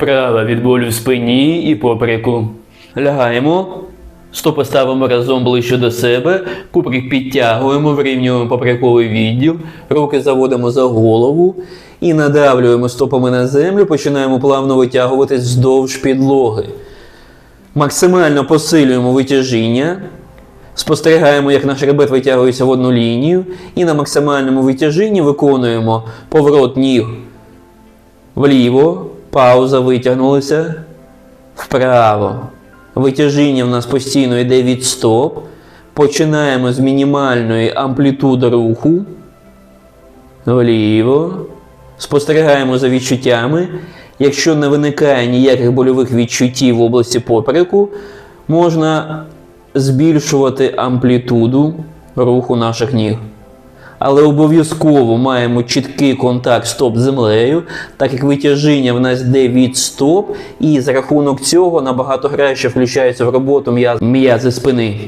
Вправа від болю в спині і попереку. Лягаємо. Стопи ставимо разом ближче до себе. Куприк підтягуємо, вирівнюємо поперековий відділ. Руки заводимо за голову. І надавлюємо стопами на землю. Починаємо плавно витягуватись вздовж підлоги. Максимально посилюємо витяжіння. Спостерігаємо, як наш хребет витягується в одну лінію. І на максимальному витяжінні виконуємо поворот ніг вліво, пауза витягнулися, вправо. Витяжіння в нас постійно йде від стоп. Починаємо з мінімальної амплітуди руху. Вліво. Спостерігаємо за відчуттями. Якщо не виникає ніяких больових відчуттів в області попереку, можна збільшувати амплітуду руху наших ніг. Але обов'язково маємо чіткий контакт стоп з землею, так як витяжіння в нас йде від стоп, і за рахунок цього набагато краще включається в роботу м'язи спини.